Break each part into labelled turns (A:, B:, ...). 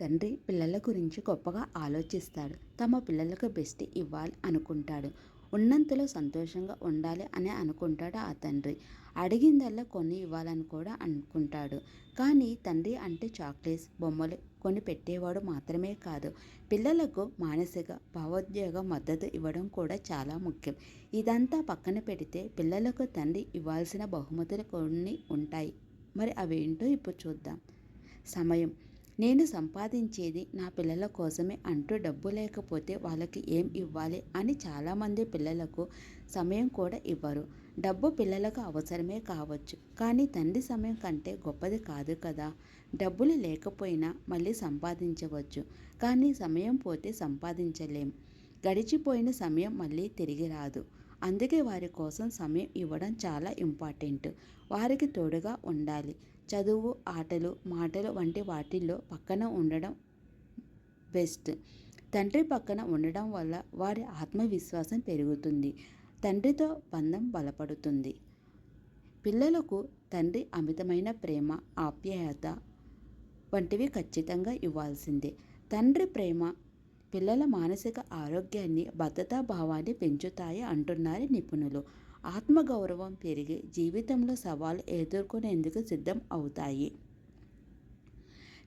A: తండ్రి పిల్లల గురించి గొప్పగా ఆలోచిస్తాడు. తమ పిల్లలకు బెస్ట్ ఇవ్వాలి అనుకుంటాడు. ఉన్నంతలో సంతోషంగా ఉండాలి అని అనుకుంటాడు ఆ తండ్రి. అడిగిందల్లా కొన్ని ఇవ్వాలని కూడా అనుకుంటాడు. కానీ తండ్రి అంటే చాక్లెట్స్ బొమ్మలు కొని పెట్టేవాడు మాత్రమే కాదు. పిల్లలకు మానసిక భావోద్వేగ మద్దతు ఇవ్వడం కూడా చాలా ముఖ్యం. ఇదంతా పక్కన పెడితే పిల్లలకు తండ్రి ఇవ్వాల్సిన బహుమతులు కొన్ని ఉంటాయి. మరి అవేంటో ఇప్పుడు చూద్దాం. సమయం. నేను సంపాదించేది నా పిల్లల కోసమే అంటూ డబ్బు లేకపోతే వాళ్ళకి ఏం ఇవ్వాలి అని చాలామంది పిల్లలకు సమయం కూడా ఇవ్వరు. డబ్బు పిల్లలకు అవసరమే కావచ్చు. కానీ తండ్రి సమయం కంటే గొప్పది కాదు కదా. డబ్బులు లేకపోయినా మళ్ళీ సంపాదించవచ్చు. కానీ సమయం పోతే సంపాదించలేం. గడిచిపోయిన సమయం మళ్ళీ తిరిగి రాదు. అందుకే వారి కోసం సమయం ఇవ్వడం చాలా ఇంపార్టెంట్. వారికి తోడుగా ఉండాలి. చదువు ఆటలు మాటలు వంటి వాటిల్లో పక్కన ఉండడం బెస్ట్. తండ్రి పక్కన ఉండడం వల్ల వారి ఆత్మవిశ్వాసం పెరుగుతుంది. తండ్రితో బంధం బలపడుతుంది. పిల్లలకు తండ్రి అమితమైన ప్రేమ ఆప్యాయత వంటివి ఖచ్చితంగా ఇవ్వాల్సిందే. తండ్రి ప్రేమ పిల్లల మానసిక ఆరోగ్యాన్ని భద్రతా భావాన్ని పెంచుతాయి అంటున్నారు నిపుణులు. ఆత్మగౌరవం పెరిగి జీవితంలో సవాలు ఎదుర్కొనేందుకు సిద్ధం అవుతాయి.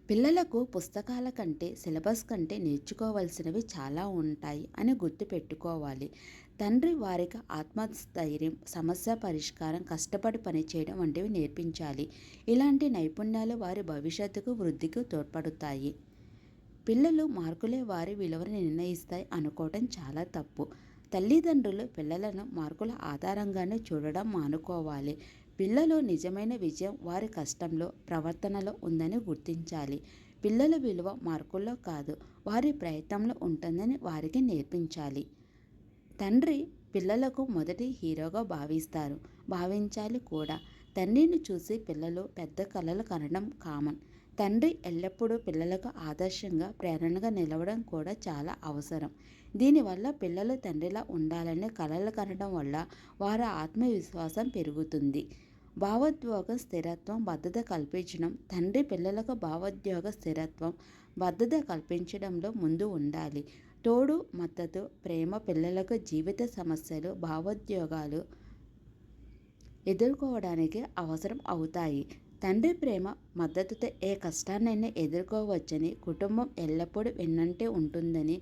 A: పిల్లలకు పుస్తకాల కంటే సిలబస్ కంటే నేర్చుకోవాల్సినవి చాలా ఉంటాయి అని గుర్తుపెట్టుకోవాలి. తండ్రి వారికి ఆత్మస్థైర్యం సమస్య పరిష్కారం కష్టపడి పనిచేయడం వంటివి నేర్పించాలి. ఇలాంటి నైపుణ్యాలు వారి భవిష్యత్తుకు వృద్ధికి తోడ్పడుతాయి. పిల్లలు మార్కులే వారి విలువను నిర్ణయిస్తాయి అనుకోవటం చాలా తప్పు. తల్లిదండ్రులు పిల్లలను మార్కుల ఆధారంగానే చూడడం మానుకోవాలి. పిల్లలు నిజమైన విజయం వారి కష్టంలో ప్రవర్తనలో ఉందని గుర్తించాలి. పిల్లల విలువ మార్కుల్లో కాదు వారి ప్రయత్నంలో ఉంటుందని వారికి నేర్పించాలి. తండ్రి పిల్లలకు మొదటి హీరోగా భావిస్తారు. భావించాలి కూడా. తండ్రిని చూసి పిల్లలు పెద్ద కళలు కనడం కామన్. తండ్రి ఎల్లప్పుడూ పిల్లలకు ఆదర్శంగా ప్రేరణగా నిలవడం కూడా చాలా అవసరం. దీనివల్ల పిల్లలు తండ్రిలా ఉండాలని కలలు కనడం వల్ల వారి ఆత్మవిశ్వాసం పెరుగుతుంది. భావోద్వేగ స్థిరత్వం భద్రత కల్పించడం తండ్రి పిల్లలకు భావోద్వేగ స్థిరత్వం భద్రత కల్పించడంలో ముందు ఉండాలి. తోడు మద్దతు ప్రేమ పిల్లలకు జీవిత సమస్యలు భావోద్యోగాలు ఎదుర్కోవడానికి అవసరం అవుతాయి. తండ్రి ప్రేమ మద్దతుతో ఏ కష్టాన్నైనా ఎదుర్కోవచ్చని కుటుంబం ఎల్లప్పుడూ వెన్నంటే ఉంటుందని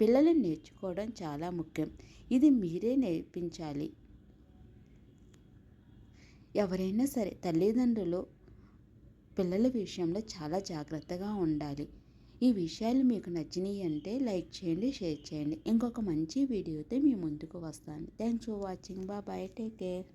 A: పిల్లలు నేర్చుకోవడం చాలా ముఖ్యం. ఇది మీరే నేర్పించాలి. ఎవరైనా సరే తల్లిదండ్రులు పిల్లల విషయంలో చాలా జాగ్రత్తగా ఉండాలి. ఈ విషయాలు మీకు నచ్చినాయి అంటే లైక్ చేయండి షేర్ చేయండి. ఇంకొక మంచి వీడియోతో మీ ముందుకు వస్తాను. Thanks for watching. Bye take care.